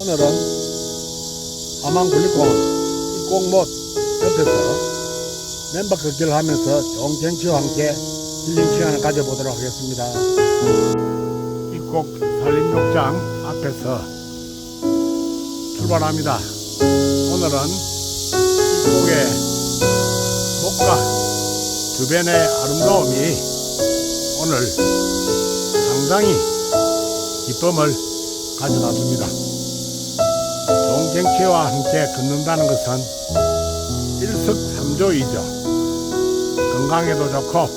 오늘은 굴리공원 이꽁못 옆에서 맨바 걷기를 하면서 좋은 경치와 함께 힐링 시간을 가져보도록 하겠습니다. 이꼭 산림욕장 앞에서 출발합니다. 오늘은 이곡의 목과 주변의 아름다움이 오늘 상당히 기쁨을 가져다 줍니다. 경치와 함께 걷는다는 것은 일석삼조이죠. 건강에도 좋고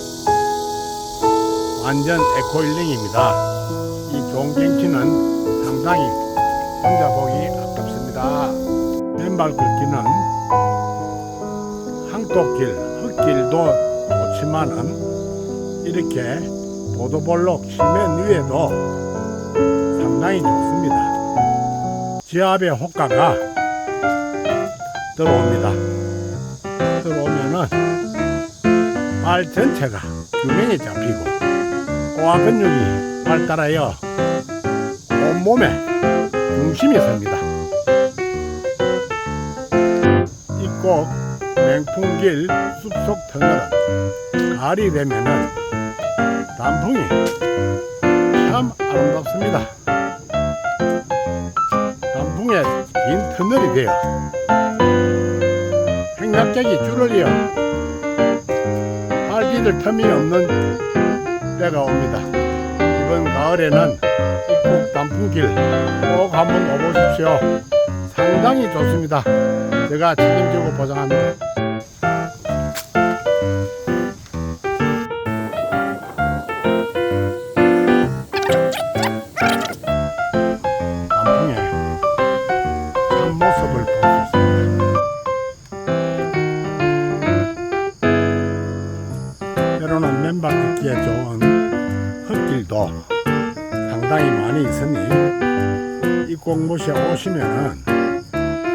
완전 에코힐링입니다. 이 좋은 경치는 상당히 혼자 보기 아깝습니다. 맨발 걷기는 항토길, 흙길도 좋지만은 이렇게 보도볼록 시멘 위에도 상당히 좋습니다. 지압의 효과가 들어옵니다. 들어오면은 발 전체가 균형이 잡히고 꼬아 근육이 발달하여 온몸에 중심이 섭니다. 이꼭 맹풍길 숲속 터널은 가을이 되면은 단풍이 참 아름답습니다. 긴 터널이 되어 행락객이 줄을 이어 발디딜 틈이 없는 때가 옵니다. 이번 가을에는 이꼭 단풍길 꼭 한번 와보십시오. 상당히 좋습니다. 제가 책임지고 보장합니다. 때로는 맨발 걷기에 좋은 흙길도 상당히 많이 있으니 이 공모시에 오시면은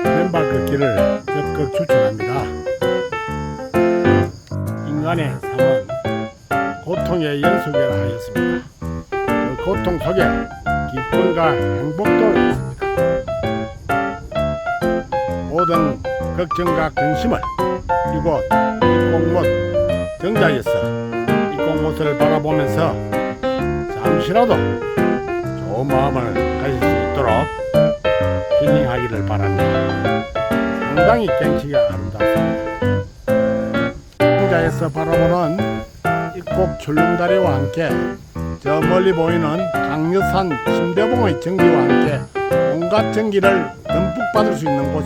맨발 걷기를 적극 추천합니다. 인간의 삶은 고통의 연속이라 하였습니다. 그 고통 속에 기쁨과 행복도 있습니다. 모든 걱정과 근심을 이곳 이공못 정자에서 이공못을 바라보면서 잠시라도 좋은 마음을 가질 수 있도록 힐링하기를 바랍니다. 상당히 경치가 아름답습니다. 정자에서 바라보는 이곡 출렁다리와 함께 저 멀리 보이는 강여산 심대봉의 전기와 함께 온갖 전기를 듬뿍 받을 수 있는 합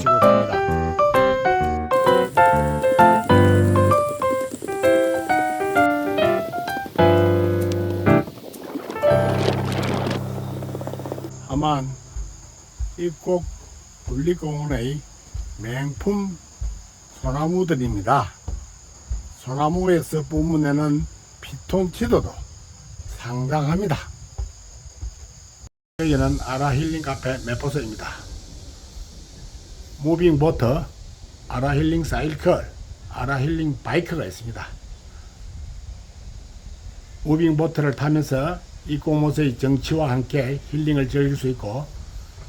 다. 다만 이꼭 분리공원의 맹품 소나무들입니다. 소나무에서 뿜어내는 피톤치드도 상당합니다. 여기는 아라힐링 카페 메포소입니다. 무빙 보터, 아라힐링 사이클, 아라힐링 바이크가 있습니다. 무빙 보트를 타면서 이 꽃모서의 정치와 함께 힐링을 즐길 수 있고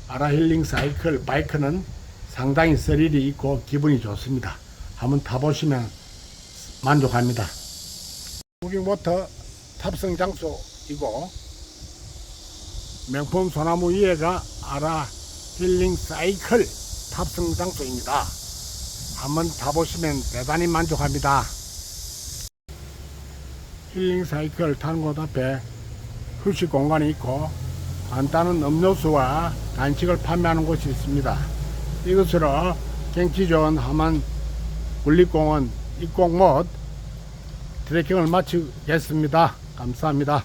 아라 힐링 사이클 바이크는 상당히 스릴이 있고 기분이 좋습니다. 한번 타보시면 만족합니다. 무빙보터 탑승 장소이고 명품 소나무 위에가 아라 힐링 사이클 탑승 장소입니다. 한번 타보시면 대단히 만족합니다. 힐링 사이클 타는 곳 앞에 휴식 공간이 있고 간단한 음료수와 간식을 판매하는 곳이 있습니다. 이것으로 경치 좋은 하만 국립공원 입공못 트레킹을 마치겠습니다. 감사합니다.